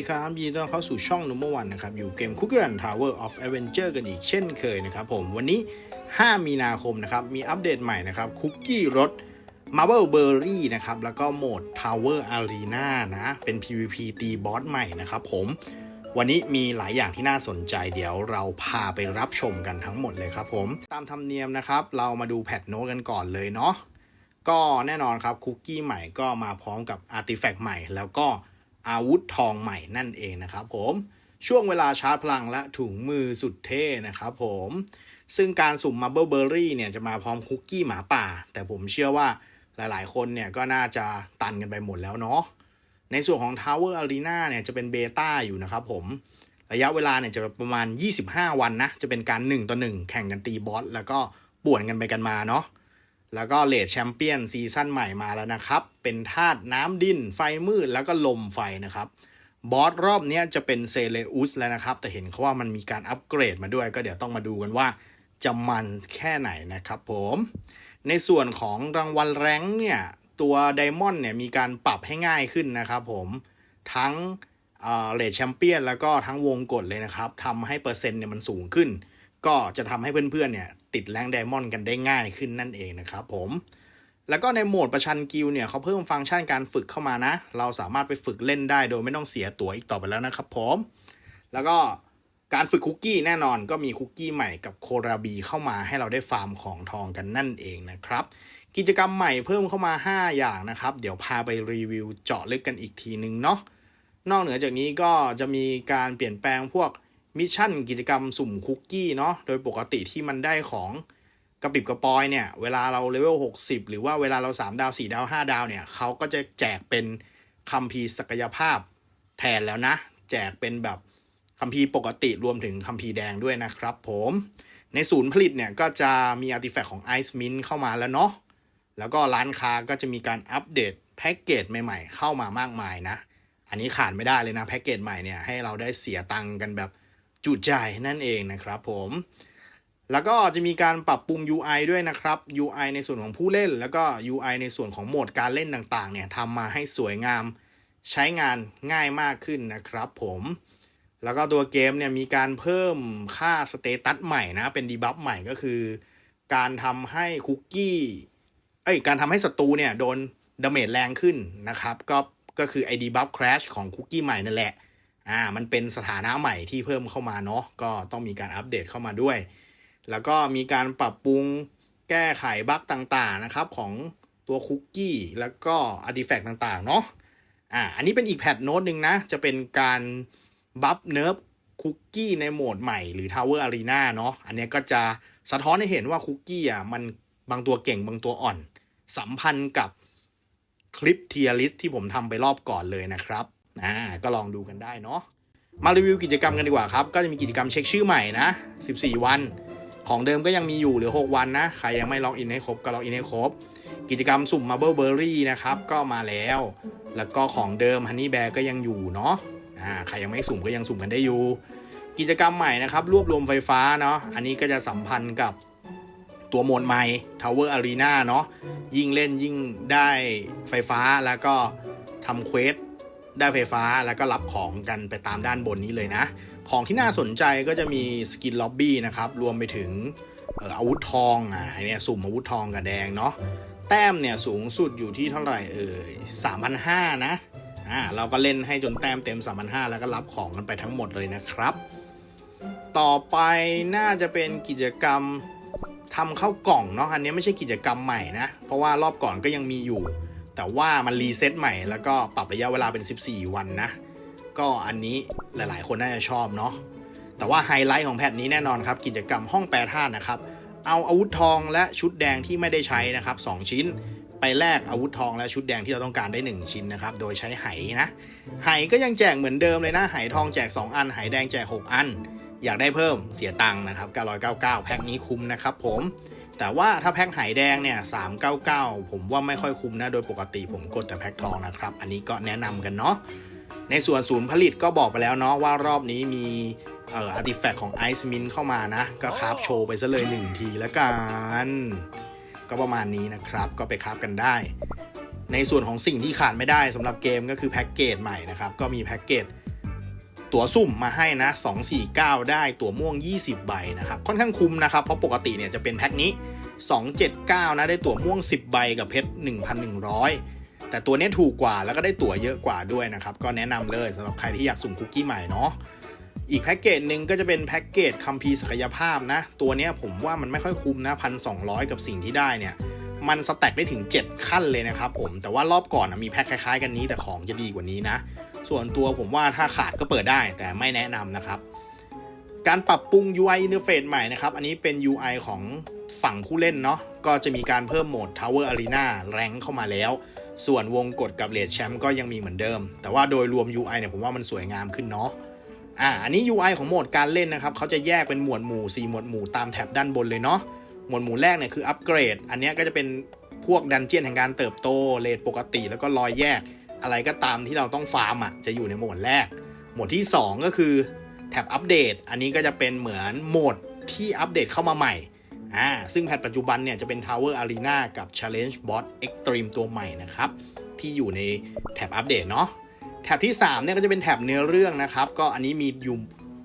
ดีครับยินดีต้อนรับเข้าสู่ช่อง Number One นะครับ อยู่เกม Cookie Run Tower of Adventure กันอีกเช่นเคยนะครับผม วันนี้ 5 มีนาคมนะครับ มีอัปเดตใหม่นะครับคุกกี้รถ Marble Berry นะครับ แล้วก็โหมด Tower Arena นะ เป็น PVP ตีบอสใหม่นะครับผม วันนี้มีหลายอย่างที่น่าสนใจเดี๋ยวเราพาไปรับชมกันทั้งหมดเลยครับผม ตามธรรมเนียมนะครับ เรามาดูแพทโน้ตกันก่อนเลยเนาะก็แน่นอนครับคุกกี้ใหม่ก็มาพร้อมกับอาร์ติแฟกต์ใหม่แล้วก็ อาวุธทองใหม่นั่นเองนะครับผมช่วงเวลาชาร์จพลังและถุงมือสุดเท่นะครับผมซึ่งการสุ่มมาเบอร์เบอรี่เนี่ยจะมาพร้อมคุกกี้หมาป่า แต่ผมเชื่อว่าหลายๆ คนเนี่ยก็น่าจะตันกันไปหมดแล้วเนาะในส่วนของ Tower Arena เนี่ยจะเป็นเบต้าอยู่นะครับผมระยะเวลาเนี่ยจะประมาณ 25 วันนะ จะเป็นการ 1 ต่อ 1 แข่งกันตีบอส แล้วก็ป่วนกันไปกันมาเนาะ แล้วก็เลดแชมเปี้ยนซีซั่นใหม่มาแล้วนะครับ เป็นธาตุน้ำดิน ไฟมืด แล้วก็ลมไฟนะครับ บอสรอบนี้จะเป็นเซเลอุสแล้วนะครับ แต่เห็นเขาว่ามันมีการอัปเกรดมาด้วย ก็เดี๋ยวต้องมาดูกันว่าจะมันแค่ไหนนะครับผม ในส่วนของรางวัลแรงเนี่ย ตัวไดมอนด์เนี่ยมีการปรับให้ง่ายขึ้นนะครับผม ทั้งเลดแชมเปี้ยนแล้วก็ทั้งวงกดเลยนะครับทำให้เปอร์เซ็นต์เนี่ยมันสูงขึ้น ก็จะทำให้เพื่อนๆเนี่ย ติดแรงไดมอนด์กันได้ง่ายขึ้นนั่นเองนะครับผมแล้วก็ในโหมดประชันกิลเนี่ยเขาเพิ่มฟังก์ชันการฝึกเข้ามานะ เราสามารถไปฝึกเล่นได้โดยไม่ต้องเสียตั๋วอีกต่อไปแล้วนะครับผมแล้วก็การฝึกคุกกี้แน่นอนก็มีคุกกี้ใหม่กับโคราบีเข้ามาให้เราได้ฟาร์มของทองกันนั่นเองนะครับ กิจกรรมใหม่เพิ่มเข้ามา 5 อย่างนะครับ เดี๋ยวพาไปรีวิวเจาะลึกกันอีกทีนึงเนาะนอกเหนือจากนี้ก็จะมีการเปลี่ยนแปลงพวก มิชชั่นกิจกรรมสุ่มคุกกี้เนาะโดยปกติที่มันได้ของกระปิบกระปอยเนี่ย เวลาเราเลเวล 60 หรือว่าเวลาเรา 3 ดาว 4 ดาว 5 ดาวเนี่ยเขาก็จะแจกเป็นคัมภีร์ศักยภาพแทนแล้วนะ แจกเป็นแบบคัมภีร์ปกติรวมถึงคัมภีร์แดงด้วยนะครับผมในศูนย์ผลิตเนี่ย ก็จะมีอาร์ติแฟกต์ของ Ice Mint เข้ามาแล้วเนาะแล้วก็ร้านค้าก็จะมีการอัปเดตแพ็กเกจใหม่ๆ เข้ามามากมายนะ อันนี้ขาดไม่ได้เลยนะแพ็กเกจใหม่เนี่ยให้เราได้เสียตังค์กันแบบ จุใจนั่นเองนะครับผม แล้วก็จะมีการปรับปรุง UI ด้วยนะครับ UI ในส่วนของผู้เล่น แล้วก็ UI ในส่วนของโหมดการเล่นต่างๆเนี่ยทำมาให้สวยงามใช้งานง่ายมากขึ้นนะครับผมแล้วก็ตัวเกมเนี่ยมีการเพิ่มค่าสเตตัสใหม่นะ เป็นดีบัฟใหม่ก็คือ การทำให้คุกกี้เอ้ยการทำให้ศัตรูเนี่ยโดนดาเมจแรงขึ้นนะครับ ก็ก็คือไอดีบัฟคราชของคุกกี้ใหม่นั่นแหละ อ่ามันเป็นสถานะใหม่ที่เพิ่มเข้ามาเนาะก็ต้องมีการอัปเดตเข้ามาด้วย แล้วก็มีการปรับปรุงแก้ไขบั๊กต่างๆนะครับของตัวคุกกี้แล้วก็อาร์ติแฟกต์ต่างๆเนาะอ่าอันนี้เป็นอีกแพทโน้ตหนึ่งนะ จะเป็นการบัฟเนิร์ฟคุกกี้ในโหมดใหม่หรือ Tower Arena เนาะอันนี้ก็จะสะท้อนให้เห็นว่าคุกกี้อะมันบางตัวเก่งบางตัวอ่อน สัมพันธ์กับคลิปเทียริสที่ผมทำไปรอบก่อนเลยนะครับ่าก็ลองดูกันได้เนาะมารีวิวกิจกรรมกันดีกว่าครับ ก็จะมีกิจกรรมเช็คชื่อใหม่นะ 14 วัน ของเดิมก็ยังมีอยู่เหลือ 6 วันนะ ใครยังไม่ล็อกอินให้ครบก็ล็อกอินให้ครบ กิจกรรมสุ่ม Marble Berry นะครับ ก็มาแล้ว แล้วก็ของเดิม Honey Bear ก็ยังอยู่เนาะอ่าใครยังไม่สุ่มก็ยังสุ่มกันได้อยู่ กิจกรรมใหม่นะครับ รวบรวมไฟฟ้าเนาะ อันนี้ก็จะสัมพันธ์กับตัวโหมดใหม่ Tower Arena เนาะ ยิ่งเล่นยิ่งได้ไฟฟ้าแล้วก็ทำเควส ได้ไฟฟ้าแล้วก็รับของกันไปตามด้านบนนี้เลยนะ ของที่น่าสนใจก็จะมีสกินล็อบบี้นะครับ รวมไปถึงอาวุธทองอะอันเนี้ยสุ่มอาวุธทองกับแดงเนาะแต้มเนี่ยสูงสุดอยู่ที่เท่าไหร่เอ่ย3,500 นะอ่าเราก็เล่นให้จนแต้มเต็ม 3,500 แล้วก็รับของกันไปทั้งหมดเลยนะครับ ต่อไปน่าจะเป็นกิจกรรมทำเข้ากล่องเนาะอันนี้ไม่ใช่กิจกรรมใหม่นะ เพราะว่ารอบก่อนก็ยังมีอยู่ แต่ว่ามันรีเซ็ตใหม่แล้วก็ปรับระยะเวลาเป็น 14 วันนะ ก็อันนี้หลายๆ คนน่าจะชอบเนาะแต่ว่าไฮไลท์ของแพทนี้แน่นอนครับ กิจกรรมห้องแปรธาตุนะครับ เอาอาวุธทองและชุดแดงที่ไม่ได้ใช้นะครับ 2 ชิ้นไปแลกอาวุธทองและชุดแดงที่เราต้องการได้ 1 ชิ้นนะครับ โดยใช้ไหนะ ไหก็ยังแจกเหมือนเดิมเลยนะ ไหทองแจก 2 อัน ไหแดงแจก 6 อัน อยากได้เพิ่มเสียตังค์นะครับ 999 แพ็คนี้คุ้มนะครับผม แต่ว่าถ้าแพ็คไหแดงเนี่ย399ผมว่าไม่ค่อยคุ้มนะ โดยปกติผมกดแต่แพ็คทองนะครับ อันนี้ก็แนะนำกันเนาะ ในส่วนศูนย์ผลิตก็บอกไปแล้วเนาะว่ารอบนี้มีเอ่ออาร์ติแฟกต์ของไอซ์มินเข้ามานะ ก็คราฟโชว์ไปซะเลยหนึ่งทีแล้วกัน ก็ประมาณนี้นะครับ ก็ไปคราฟกันได้ ในส่วนของสิ่งที่ขาดไม่ได้สำหรับเกมก็คือแพ็กเกจใหม่นะครับ ก็มีแพ็กเกจ ตั๋วสุ่มมาให้นะ 249 ได้ตั๋วม่วง 20 ใบนะครับ ค่อนข้างคุ้มนะครับ เพราะปกติเนี่ยจะเป็นแพ็คนี้ 279 นะ ได้ตั๋วม่วง 10 ใบกับเพชร 1,100 แต่ตัวนี้ถูกกว่าแล้วก็ได้ตั๋วเยอะกว่าด้วยนะครับ ก็แนะนำเลยสำหรับใครที่อยากสุ่มคุกกี้ใหม่เนาะอีกแพ็กเกจหนึ่งก็จะเป็นแพ็กเกจคัมภีร์ศักยภาพนะ ตัวนี้ผมว่ามันไม่ค่อยคุ้มนะพันสกับสิ่งที่ได้เนี่ย มันสแต็กได้ถึง 7 ขั้นเลยนะครับผมแต่ว่ารอบก่อนนะมีแพ็คคล้ายๆ กันนี้แต่ของจะดีกว่านี้นะ ส่วนตัวผมว่าถ้าขาดก็เปิดได้แต่ไม่แนะนำนะครับ การปรับปรุง UI interface ใหม่นะครับ อันนี้เป็น UI ของฝั่งผู้เล่นเนาะก็จะมีการเพิ่มโหมด Tower Arena แรงเข้ามาแล้ว ส่วนวงกดกับเลดแชมป์ก็ยังมีเหมือนเดิม แต่ว่าโดยรวม UI เนี่ยผมว่ามันสวยงามขึ้นเนาะอ่าอันนี้ UI ของโหมดการเล่นนะครับเขาจะแยกเป็นหมวดหมู่ 4 หมวดหมู่ตามแท็บด้านบนเลยเนาะหมวดหมู่แรกเนี่ยคืออัปเกรด อันนี้ก็จะเป็นพวกดันเจียนแห่งการเติบโตเลทปกติ แล้วก็รอยแยก อะไรก็ตามที่เราต้องฟาร์มอะจะอยู่ในโหมดแรก โหมดที่ 2 ก็คือแท็บอัปเดต อันนี้ก็จะเป็นเหมือนโหมดที่อัปเดตเข้ามาใหม่อ่าซึ่งแพทปัจจุบันเนี่ยจะเป็น Tower Arena กับ Challenge Bot Extreme ตัวใหม่นะครับ ที่อยู่ในแท็บอัปเดตเนาะแท็บที่3เนี่ยก็จะเป็นแท็บเนื้อเรื่องนะครับ ก็อันนี้มีอยู่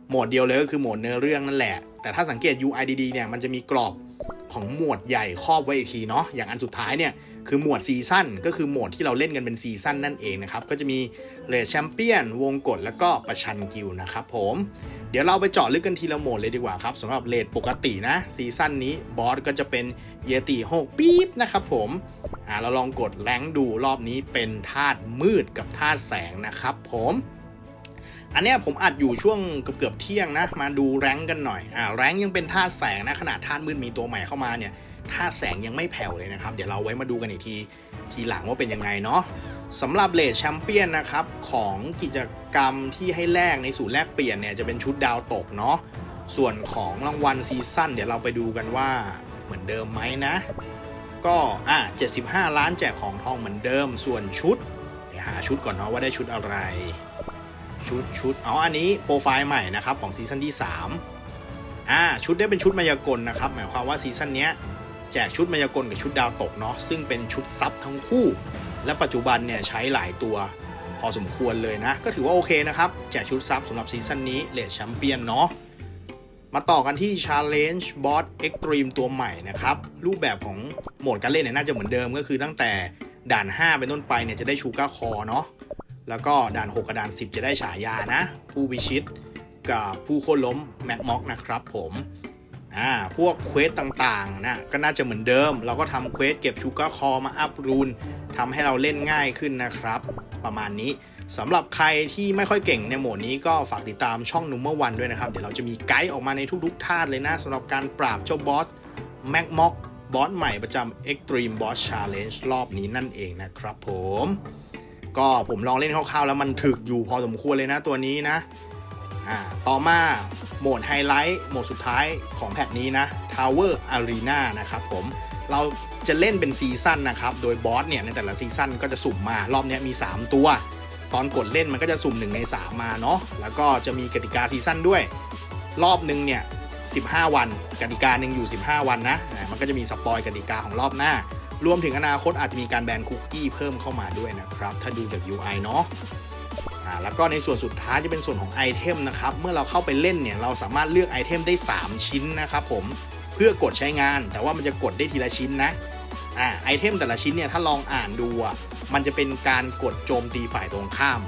โหมดเดียวเลยก็คือโหมดเนื้อเรื่องนั่นแหละ แต่ถ้าสังเกต UI ดีๆเนี่ยมันจะมีกรอบของหมวดใหญ่ครอบไว้อีกทีเนาะอย่างอันสุดท้ายเนี่ย คือหมวดซีซั่นก็คือโหมดที่เราเล่นกันเป็นซีซั่นนั่นเองนะครับ ก็จะมีเลดแชมเปี้ยนวงกฎแล้วก็ประชันกิลนะครับผม เดี๋ยวเราไปเจาะลึกกันทีละโหมดเลยดีกว่าครับสำหรับเลดปกตินะซีซั่นนี้บอสก็จะเป็นเยติ6ปี๊บนะครับผมอ่าเราลองกดแรงดูรอบนี้เป็นธาตุมืดกับธาตุแสงนะครับผมอันเนี้ยผมอัดอยู่ช่วงเกือบเกือบเที่ยงนะ มาดูแรงกันหน่อย อ่าแรงยังเป็นธาตุแสงนะ ขนาดธาตุมืดมีตัวใหม่เข้ามาเนี่ย ธาแสงยังไม่แผ่วเลยนะครับ เดี๋ยวเราไว้มาดูกันอีกทีทีหลังว่าเป็นยังไงเนาะสำหรับเลดแชมเปี้ยนนะครับของกิจกรรมที่ให้แลกในสูตรแลกเปลี่ยนเนี่ยจะเป็นชุดดาวตกเนาะส่วนของรางวัลซีซั่นเดี๋ยวเราไปดูกันว่าเหมือนเดิมไหมนะ ก็อะ75 ล้านแจกของทองเหมือนเดิม ส่วนชุดเดี๋ยวหาชุดก่อนเนาะว่าได้ชุดอะไร ชุดชุดอ๋ออันนี้โปรไฟล์ใหม่นะครับของซีซั่นที่3อ่าชุดได้เป็นชุดมายากลนะครับ หมายความว่าซีซั่นเนี้ย แจกชุดมายากลกับชุดดาวตกเนาะซึ่งเป็นชุดซับทั้งคู่ และปัจจุบันเนี่ยใช้หลายตัวพอสมควรเลยนะ ก็ถือว่าโอเคนะครับ แจกชุดซับสำหรับซีซั่นนี้เลดแชมเปี้ยนเนาะมาต่อกันที่ Challenge Boss Extreme ตัวใหม่นะครับ รูปแบบของโหมดการเล่นเนี่ยน่าจะเหมือนเดิมก็คือตั้งแต่ด่าน 5 เป็นต้นไปเนี่ยจะได้ชูก้าคอเนาะแล้วก็ด่าน 6 กับด่าน 10 จะได้ฉายานะ ผู้วิชิตกับผู้โค่นล้มแม็กม็อกนะครับผม อ่าพวกเควสต่างๆนะก็น่าจะเหมือนเดิม เราก็ทำเควสเก็บชูการ์คอมาอัพรูนทำให้เราเล่นง่ายขึ้นนะครับ ประมาณนี้สำหรับใครที่ไม่ค่อยเก่งในโหมดนี้ก็ฝากติดตามช่องนุมเมอร์วันด้วยนะครับ เดี๋ยวเราจะมีไกด์ออกมาในทุกๆท่าเลยนะสำหรับการปราบเจ้าบอสแม็กม็อกบอสใหม่ประจำ Extreme Boss Challenge รอบนี้นั่นเองนะครับผม ก็ผมลองเล่นคร่าวๆแล้วมันถึกอยู่พอสมควรเลยนะตัวนี้นะ อ่าต่อมาโหมดไฮไลท์โหมดสุดท้ายของแพทนี้นะ Tower Arena นะครับผมเราจะเล่นเป็นซีซั่นนะครับ โดยบอสเนี่ยในแต่ละซีซั่นก็จะสุ่มมารอบนี้มี 3 ตัว ตอนกดเล่นมันก็จะสุ่ม 1 ใน 3 มาเนาะแล้วก็จะมีกติกาซีซั่นด้วย รอบหนึ่งเนี่ย 15 วัน กติกาหนึ่งอยู่ 15 วันนะมันก็จะมีสปอยกติกาของรอบหน้ารวมถึงอนาคตอาจจะมีการแบนคุกกี้เพิ่มเข้ามาด้วยนะครับ ถ้าดูจาก UI เนาะ อ่าแล้วก็ในส่วนสุดท้ายจะเป็นส่วนของไอเทมนะครับเมื่อเราเข้าไปเล่นเนี่ยเราสามารถเลือกไอเทมได้ 3 ชิ้นนะครับผมเพื่อกดใช้งาน แต่ว่ามันจะกดได้ทีละชิ้นนะอ่าไอเทมแต่ละชิ้นเนี่ยถ้าลองอ่านดูอะมันจะเป็นการกดโจมตีฝ่ายตรงข้าม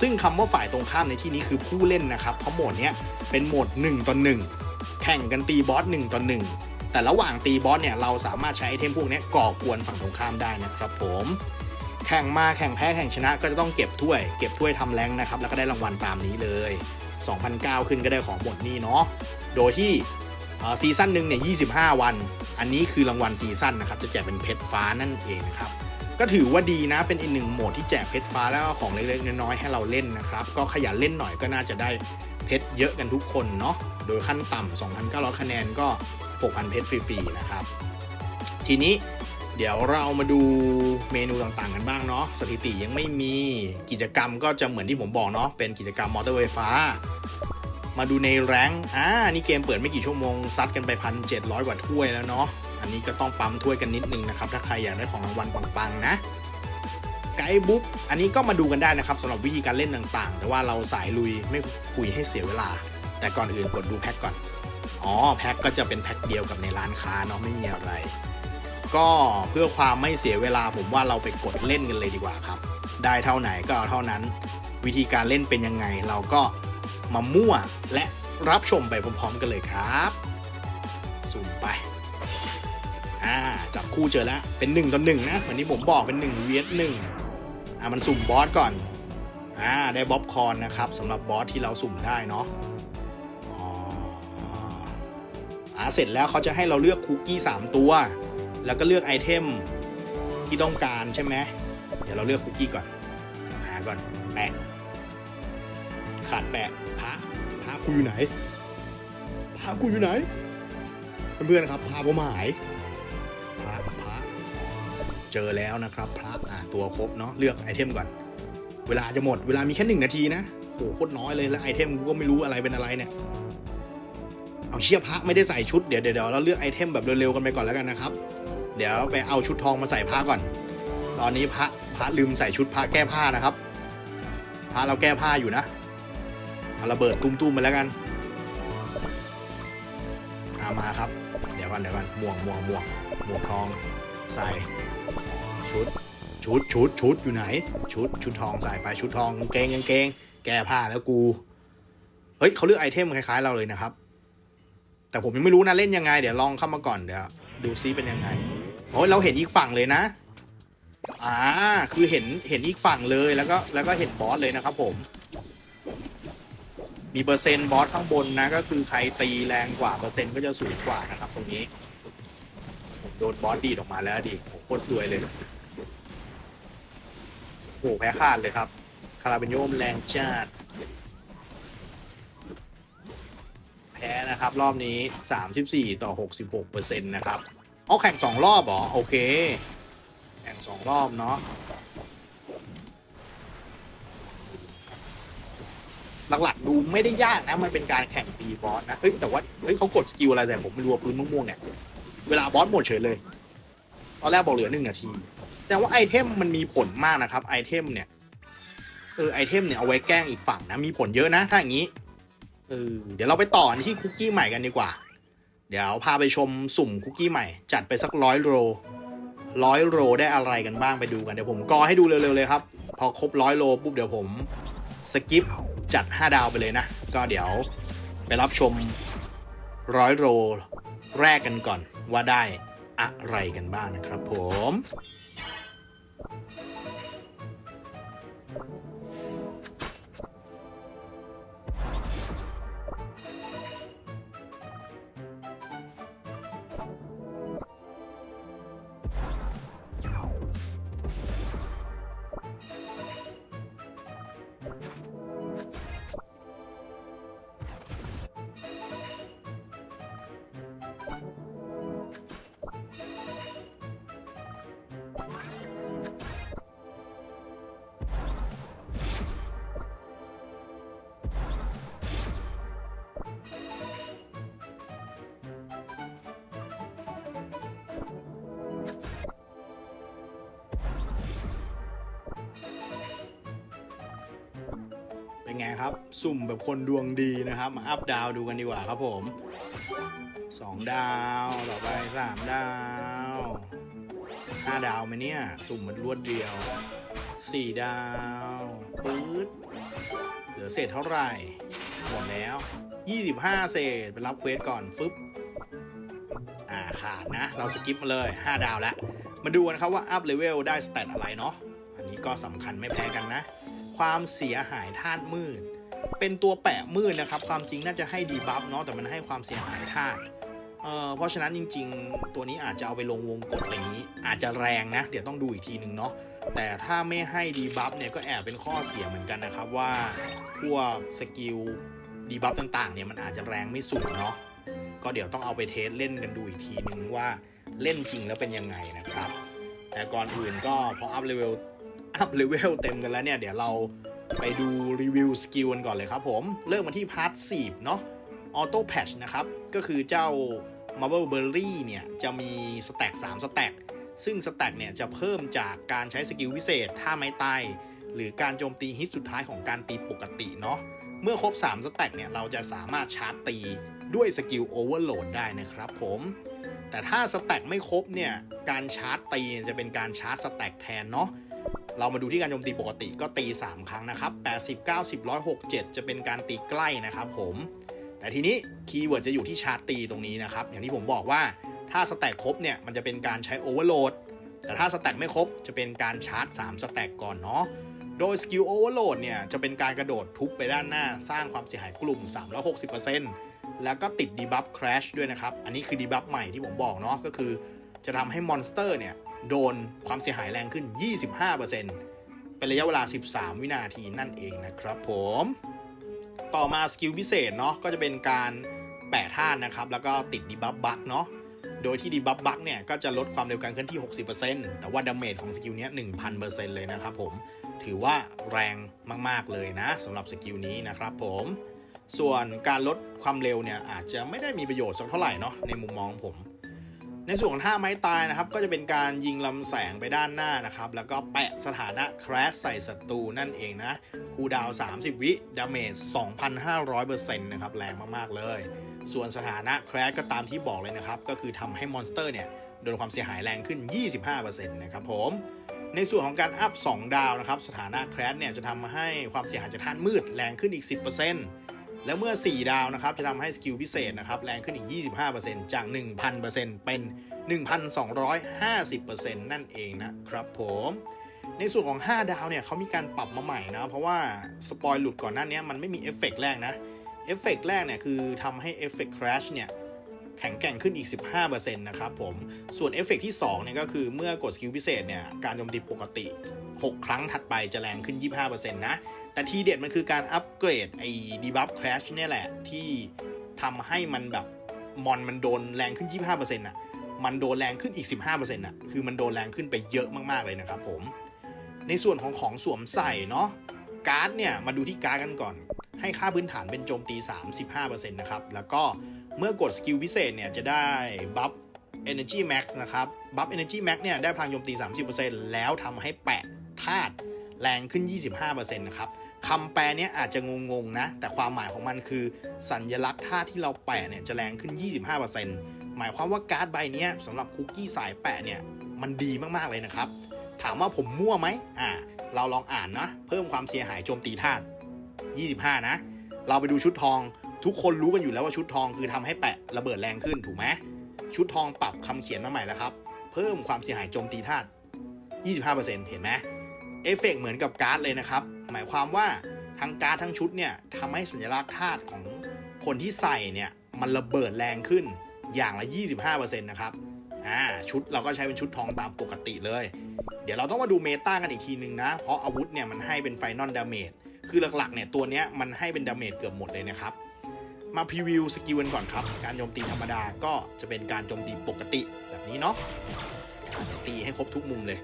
ซึ่งคำว่าฝ่ายตรงข้ามในที่นี้คือผู้เล่นนะครับเพราะโหมดเนี้ยเป็นโหมด1ต่อ1แข่งกันตีบอส1ต่อ1แต่ระหว่างตีบอสเนี่ยเราสามารถใช้ไอเทมพวกนี้ก่อกวนฝั่งตรงข้ามได้นะครับผม แข่งมาแข่งแพ้แข่งชนะก็จะต้องเก็บถ้วย เก็บถ้วยทำแรงนะครับ แล้วก็ได้รางวัลตามนี้เลย 2,009 ขึ้นก็ได้ของหมดนี่เนาะ โดยที่ซีซั่นหนึ่งเนี่ย 25 วัน อันนี้คือรางวัลซีซั่นนะครับ จะแจกเป็นเพชรฟ้านั่นเองนะครับ ก็ถือว่าดีนะ เป็นอีกหนึ่งโหมดที่แจกเพชรฟ้าแล้วก็ของเล็กๆน้อยๆให้เราเล่นนะครับ ก็ขยันเล่นหน่อยก็น่าจะได้เพชรเยอะกันทุกคนเนาะ โดยขั้นต่ำ2,900 คะแนนก็ 6,000 เพชรฟรีๆนะครับ ทีนี้ เดี๋ยวเรามาดูเมนูต่างๆกันบ้างเนาะสถิติยังไม่มีกิจกรรมก็จะเหมือนที่ผมบอกเนาะเป็นกิจกรรมมอเตอร์ไฟฟ้า มาดูในแรงอ่านี่เกมเปิดไม่กี่ชั่วโมงซัดกันไปพันเจ็ดร้อยกว่าถ้วยแล้วเนาะอันนี้ก็ต้องปั๊มถ้วยกันนิดนึงนะครับ ถ้าใครอยากได้ของรางวัลปังๆนะไกด์บุ๊กอันนี้ก็มาดูกันได้นะครับสำหรับวิธีการเล่นต่างๆ แต่ว่าเราสายลุยไม่คุยให้เสียเวลา แต่ก่อนอื่นกดดูแพ็กก่อนอ๋อแพ็กก็จะเป็นแพ็กเดียวกับในร้านค้าเนาะไม่มีอะไร ก็เพื่อความไม่เสียเวลาผมว่าเราไปกดเล่นกันเลยดีกว่าครับ ได้เท่าไหนก็เอาเท่านั้น วิธีการเล่นเป็นยังไงเราก็มามั่วและรับชมไปพร้อมๆกันเลยครับสุ่มไปอ่าจับคู่เจอแล้วเป็น1ต่อ1นะเหมือนที่ผมบอกเป็น1เวียดหนึ่งอ่ามันสุ่มบอสก่อนอ่าได้บ๊อบคอนนะครับสำหรับบอสที่เราสุ่มได้เนาะอ๋ออ่าเสร็จแล้วเขาจะให้เราเลือกคุกกี้3ตัว แล้วก็เลือกไอเทมที่ต้องการใช่ไหมเดี๋ยวเราเลือกคุกกี้ก่อน หาก่อนแปะขาดแปะพระพระกูอยู่ไหนพระกูอยู่ไหน เพื่อนๆครับพระผมหายพระพระเจอแล้วนะครับ พระอะตัวครบเนาะเลือกไอเทมก่อน เวลาจะหมดเวลามีแค่หนึ่งนาทีนะโหโคตรน้อยเลยแล้วไอเทมกูก็ไม่รู้อะไรเป็นอะไรเนี่ยเอาเชียพระไม่ได้ใส่ชุดเดี๋ยวเดี๋ยวเราเลือกไอเทมแบบเร็วๆกันไปก่อนแล้วกันนะครับ เดี๋ยวไปเอาชุดทองมาใส่ผ้าก่อน ตอนนี้พระพระลืมใส่ชุดพระแก้ผ้านะครับ พระเราแก้ผ้าอยู่นะเอาระเบิดตุ้มๆมาแล้วกันเอามาครับ เดี๋ยวก่อนเดี๋ยวก่อนหมวกหมวกหมวกหมวกทองใส่ชุดชุดชุดชุดอยู่ไหน ชุดชุดทองใส่ไปชุดทองกางเกงกางเกง แก้ผ้าแล้วกูเฮ้ยเขาเลือกไอเทมคล้ายๆเราเลยนะครับ แต่ผมยังไม่รู้นะเล่นยังไง เดี๋ยวลองเข้ามาก่อนเดี๋ยวดูซิเป็นยังไง โอ้ยเราเห็นอีกฝั่งเลยนะ อ่า คือเห็นเห็นอีกฝั่งเลยแล้วก็แล้วก็เห็นบอสเลยนะครับผม มีเปอร์เซ็นต์บอสข้างบนนะ ก็คือใครตีแรงกว่าเปอร์เซ็นต์ก็จะสูงกว่านะครับ ตรงนี้ผมโดนบอสดีดออกมาแล้วดิโหโคตรสวยเลยโอ้โหแพ้ขาดเลยครับ คาราเบนโยมแรงจัดแพ้นะครับ รอบนี้ 34 ต่อ 66เปอร์เซ็นต์นะครับ อ๋อแข่ง2รอบเหรอ โอเค แข่ง2รอบเนาะหลักๆดูไม่ได้ยากนะ มันเป็นการแข่งตีบอสนะเฮ้ยแต่ว่าเฮ้ยเขากดสกิลอะไรแต่ผมไม่รู้ว่าพื้นม่วงๆเนี่ย เวลาบอสหมดเฉยเลย ตอนแรกบอกเหลือหนึ่งนาที แต่ว่าไอเทมมันมีผลมากนะครับ ไอเทมเนี่ยเออไอเทมเนี่ยเอาไว้แกล้งอีกฝั่งนะ มีผลเยอะนะ ถ้าอย่างนี้เออเดี๋ยวเราไปต่อที่คุกกี้ใหม่กันดีกว่า เดี๋ยวพาไปชมสุ่มคุกกี้ใหม่ จัดไปสักร้อยโลร้อยโลได้อะไรกันบ้างไปดูกัน เดี๋ยวผมกอให้ดูเร็วๆเลยครับ พอครบร้อยโลปุ๊บเดี๋ยวผมสกิปจัด 5 ดาวไปเลยนะ ก็เดี๋ยวไปรับชมร้อยโลแรกกันก่อนว่าได้อะไรกันบ้างนะครับผม สุ่มแบบคนดวงดีนะครับ มาอัพดาวดูกันดีกว่าครับผม2ดาวต่อไป3ดาว5ดาวไหมเนี่ย สุ่มมันรวดเดียว4ดาวปื๊ดเหลือเศษเท่าไหร่หมดแล้ว25เศษไปรับเควสก่อนฟึบอ่าขาดนะ เราสกิปมาเลย5ดาวแล้ว มาดูกันครับว่าอัพเลเวลได้สเตตอะไรเนาะอันนี้ก็สำคัญไม่แพ้กันนะ ความเสียหายธาตุมืด เป็นตัวแปะมืดนะครับ ความจริงน่าจะให้ดีบัฟเนาะแต่มันให้ความเสียหายธาตุเอ่อเพราะฉะนั้นจริง ๆ ตัวนี้อาจจะเอาไปลงวงกดอะไรนี้ อาจจะแรงนะ เดี๋ยวต้องดูอีกทีหนึ่งเนาะแต่ถ้าไม่ให้ดีบัฟเนี่ยก็แอบเป็นข้อเสียเหมือนกันนะครับว่าพวกสกิลดีบัฟต่างๆเนี่ยมันอาจจะแรงไม่สุดเนาะก็เดี๋ยวต้องเอาไปเทสเล่นกันดูอีกทีนึงว่าเล่นจริงแล้วเป็นยังไงนะครับ แต่ก่อนอื่นก็พออัพเลเวลอัพเลเวลเต็มกันแล้วเนี่ยเดี๋ยวเรา ไปดูรีวิวสกิลกันก่อนเลยครับผม เริ่มมาที่พาร์ทสีบเนาะออโต้แพชนะครับ ก็คือเจ้า Marble Berry เนี่ย จะมีสแต็ก3สแต็กซึ่งสแต็กเนี่ย จะเพิ่มจากการใช้สกิลวิเศษท่าไม้ตายหรือการโจมตีฮิตสุดท้ายของการตีปกติเนาะเมื่อครบ 3 สแต็กเนี่ย เราจะสามารถชาร์จตีด้วยสกิลโอเวอร์โหลดได้นะครับผม แต่ถ้าสแต็กไม่ครบเนี่ย การชาร์จตีจะเป็นการชาร์จสแต็กแทนเนาะ เรามาดูที่การโจมตีปกติก็ตี 3 ครั้งนะครับ 80 90 107จะเป็นการตีใกล้นะครับผม แต่ทีนี้คีย์เวิร์ดจะอยู่ที่ชาร์จตีตรงนี้นะครับ อย่างที่ผมบอกว่าถ้าสแต็กครบเนี่ยมันจะเป็นการใช้โอเวอร์โหลด แต่ถ้าสแต็กไม่ครบจะเป็นการชาร์จ 3 สแต็กก่อนเนาะ โดยสกิลโอเวอร์โหลดเนี่ยจะเป็นการกระโดดทุบไปด้านหน้าสร้างความเสียหายกลุ่ม 360%แล้วก็ติดดีบัฟคราชด้วยนะครับ อันนี้คือดีบัฟใหม่ที่ผมบอกเนาะก็คือจะทำให้มอนสเตอร์เนี่ย โดนความเสียหายแรงขึ้น 25%เป็นระยะเวลา 13 วินาทีนั่นเองนะครับผม ต่อมาสกิลพิเศษเนาะก็จะเป็นการแปะท่านนะครับ แล้วก็ติดดีบัฟบัคเนาะโดยที่ดีบัฟบัคเนี่ย ก็จะลดความเร็วการเคลื่อนที่ 60%แต่ว่าดาเมจของสกิลนี้1,000%เลยนะครับผมถือว่าแรงมาก ๆ เลยนะสำหรับสกิลนี้นะครับผมส่วนการลดความเร็วเนี่ยอาจจะไม่ได้มีประโยชน์สักเท่าไหร่เนาะในมุมมองผม ในส่วนของท่าไม้ตายนะครับ ก็จะเป็นการยิงลำแสงไปด้านหน้านะครับ แล้วก็แปะสถานะคราชใส่ศัตรูนั่นเองนะคูดาว 30 วิดาเมจ 2,500%นะครับ แรงมาก ๆ เลย ส่วนสถานะคราชก็ตามที่บอกเลยนะครับ ก็คือทำให้มอนสเตอร์เนี่ยโดนความเสียหายแรงขึ้น 25%นะครับผม ในส่วนของการอัพ 2 ดาวนะครับ สถานะแครชเนี่ยจะทำให้ความเสียหายจากท่านมืดแรงขึ้นอีก 10% แล้วเมื่อ 4 ดาวนะครับจะทำให้สกิลพิเศษนะครับแรงขึ้นอีก 25%จาก 1,000%เป็น 1,250%นั่นเองนะครับผมในส่วนของ 5 ดาวเนี่ยเขามีการปรับมาใหม่นะ เพราะว่าสปอยหลุดก่อนหน้านี้มันไม่มีเอฟเฟกต์แรกนะเอฟเฟกต์แรกเนี่ยคือทำให้เอฟเฟกต์คราชเนี่ยแข็งแกร่งขึ้นอีก 15%นะครับผม ส่วนเอฟเฟกที่2เนี่ยก็คือเมื่อกดสกิลพิเศษเนี่ย การโจมตีปกติ 6 ครั้งถัดไปจะแรงขึ้น 25%นะ แต่ทีเด็ดมันคือการอัปเกรดไอ้ดีบัฟคราชเนี่ยแหละ ที่ทำให้มันแบบมอนมันโดนแรงขึ้น 25%อะ มันโดนแรงขึ้นอีก 15%อะ คือมันโดนแรงขึ้นไปเยอะมากๆเลยนะครับผม ในส่วนของของสวมใส่เนาะ การ์ดเนี่ย มาดูที่การ์ดกันก่อน ให้ค่าพื้นฐานเป็นโจมตี 35%นะครับ แล้วก็เมื่อกดสกิลพิเศษเนี่ยจะได้บัฟ Energy Max นะครับบัฟ Energy Max เนี่ยได้พลังโจมตี 30%แล้วทำให้แปะธาตุแรงขึ้น 25%นะครับ คำแปลเนี้ยอาจจะงงๆนะ แต่ความหมายของมันคือสัญลักษณ์ธาตุที่เราแปะเนี่ยจะแรงขึ้น 25%หมายความว่าการ์ดใบเนี้ยสำหรับคุกกี้สายแปะเนี่ยมันดีมากๆเลยนะครับ ถามว่าผมมั่วไหมอ่า เราลองอ่านนะ เพิ่มความเสียหายโจมตีธาตุ25 นะ เราไปดูชุดทอง ทุกคนรู้กันอยู่แล้วว่าชุดทองคือทำให้แปะระเบิดแรงขึ้นถูกไหมชุดทองปรับคำเขียนมาใหม่แล้วครับ เพิ่มความเสียหายโจมตีธาตุ25%เห็นไหม เอฟเฟกต์เหมือนกับการ์ดเลยนะครับ หมายความว่าทั้งการ์ดทั้งชุดเนี่ยทำให้สัญลักษณ์ธาตุของคนที่ใส่เนี่ยมันระเบิดแรงขึ้นอย่างละ 25%นะครับอ่าชุดเราก็ใช้เป็นชุดทองตามปกติเลย เดี๋ยวเราต้องมาดูเมตากันอีกทีนึงนะ เพราะอาวุธเนี่ยมันให้เป็นไฟนอลดาเมจคือหลักๆเนี่ยตัวเนี้ยมันให้เป็นดาเมจเกือบหมดเลยนะครับ มาพรีวิวสกิลกันก่อนครับ การโจมตีธรรมดาก็จะเป็นการโจมตีปกติแบบนี้เนาะตีให้ครบทุกมุมเลย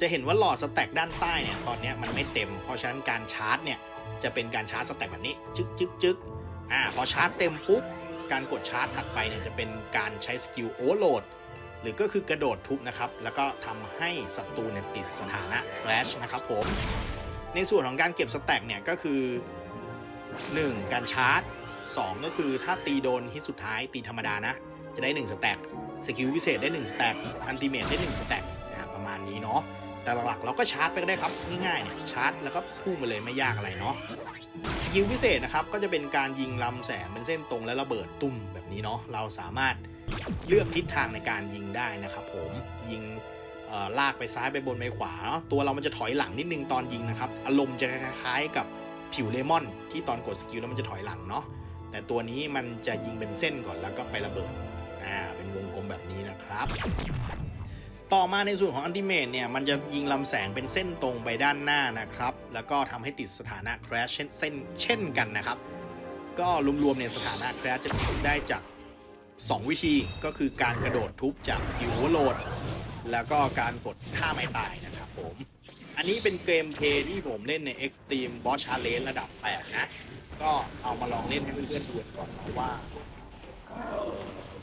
จะเห็นว่าหลอดสแต็กด้านใต้เนี่ยตอนนี้มันไม่เต็ม เพราะฉะนั้นการชาร์จเนี่ยจะเป็นการชาร์จสแต็กแบบนี้จึ๊กจึ๊กจึ๊กอ่าพอชาร์จเต็มปุ๊บการกดชาร์จถัดไปเนี่ยจะเป็นการใช้สกิลโอเวอร์โหลดหรือก็คือกระโดดทุบนะครับ แล้วก็ทำให้ศัตรูเนี่ยติดสถานะ Flash นะครับผม ในส่วนของการเก็บสแต็กเนี่ยก็คือ 1. การชาร์จ 2 ก็คือถ้าตีโดนฮิตสุดท้ายตีธรรมดานะ จะได้ 1 สแต็กสกิลพิเศษได้ 1 สแต็กอันติเมทได้ 1 สแต็กนะประมาณนี้เนาะ แต่หลักๆเราก็ชาร์จไปก็ได้ครับง่ายๆเนี่ยชาร์จแล้วก็พุ่งไปเลยไม่ยากอะไรเนาะสกิลพิเศษนะครับก็จะเป็นการยิงลำแสงเป็นเส้นตรงและระเบิดตุ่มแบบนี้เนาะเราสามารถเลือกทิศทางในการยิงได้นะครับ ผมยิงลากไปซ้ายไปบนไปขวาเนาะตัวเรามันจะถอยหลังนิดนึงตอนยิงนะครับอารมณ์จะคล้ายๆกับผิวเลมอน ที่ตอนกดสกิลแล้วมันจะถอยหลังเนาะแต่ตัวนี้มันจะยิงเป็นเส้นก่อนแล้วก็ไประเบิดอ่าเป็นวงกลมแบบนี้นะครับ ต่อมาในส่วนของอันติเมทเนี่ยมันจะยิงลำแสงเป็นเส้นตรงไปด้านหน้านะครับ แล้วก็ทำให้ติดสถานะ crash เช่นเส้นเช่นกันนะครับ ก็รวมๆเนี่ยสถานะ crash จะได้จาก 2 วิธีก็คือการกระโดดทุบจากสกิลโวอร์โหลดแล้วก็การกดท่าไม่ตายนะครับผม อันนี้เป็นเกมเพย์ที่ผมเล่นใน Extreme Boss Challenge ระดับ 8 นะ ก็เอามาลองเล่นให้เพื่อนๆดูกันก่อนนะว่า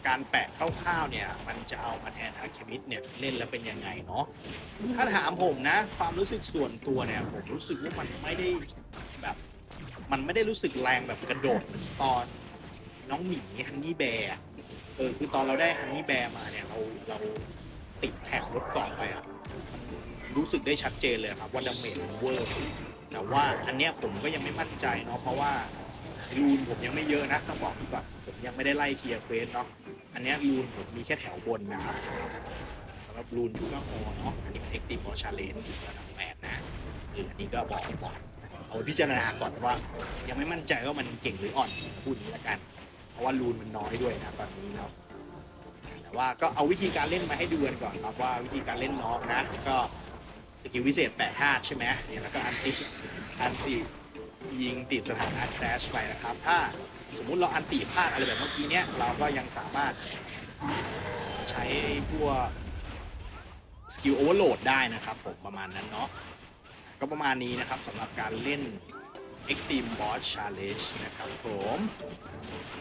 การแปะคร่าวๆเนี่ยมันจะเอามาแทนอาร์เคมิดเนี่ยเล่นแล้วเป็นยังไงเนาะถ้าถามผมนะ ความรู้สึกส่วนตัวเนี่ยผมรู้สึกว่ามันไม่ได้แบบ มันไม่ได้รู้สึกแรงแบบกระโดดเหมือนตอนน้องหมีฮันนี่แบร์เออคือตอนเราได้ฮันนี่แบร์มาเนี่ยเราเราติดแท็กรถเกาะไปอะรู้สึกได้ชัดเจนเลยครับว่าดาเมจเวอร์แต่ว่าอันเนี้ยผมก็ยังไม่มั่นใจเนาะเพราะว่า รูนผมยังไม่เยอะนะต้องบอกก่อนผมยังไม่ได้ไล่เคลียร์เควสเนาะอันนี้รูนผมมีแค่แถวบนนะครับสำหรับสำหรับรูนชูการ์คอเนาะอันนี้เป็นเอ็กติฟอร์ชาเลนระดับแปดนะเอออันนี้ก็บอกบอกเอาพิจารณาก่อนว่า ยังไม่มั่นใจว่ามันเก่งหรืออ่อนพูดนี้ละกัน เพราะว่ารูนมันน้อยด้วยนะตอนนี้เนาะแต่ว่าก็เอาวิธีการเล่นมาให้ดูกันก่อนครับว่าวิธีการเล่นน้องนะ ก็สกิลวิเศษแปดธาตุใช่ไหมเนี่ยแล้วก็อันติอันติ ยิงติดสถานะแครชไปนะครับ ถ้าสมมุติเราอันติพลาดอะไรแบบเมื่อกี้เนี้ยเราก็ยังสามารถใช้พวกสกิลโอเวอร์โหลดได้นะครับผมประมาณนั้นเนาะก็ประมาณนี้นะครับสำหรับการเล่น Extreme Boss Challenge นะครับผม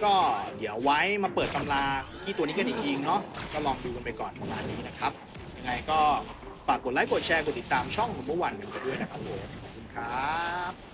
ก็เดี๋ยวไว้มาเปิดตำราที่ตัวนี้กันอีกทีเนาะก็ลองดูกันไปก่อนประมาณนี้นะครับ ยังไงก็ฝากกดไลค์กดแชร์กดติดตามช่องของเมื่อวันกันไปด้วยนะครับผมขอบคุณครับ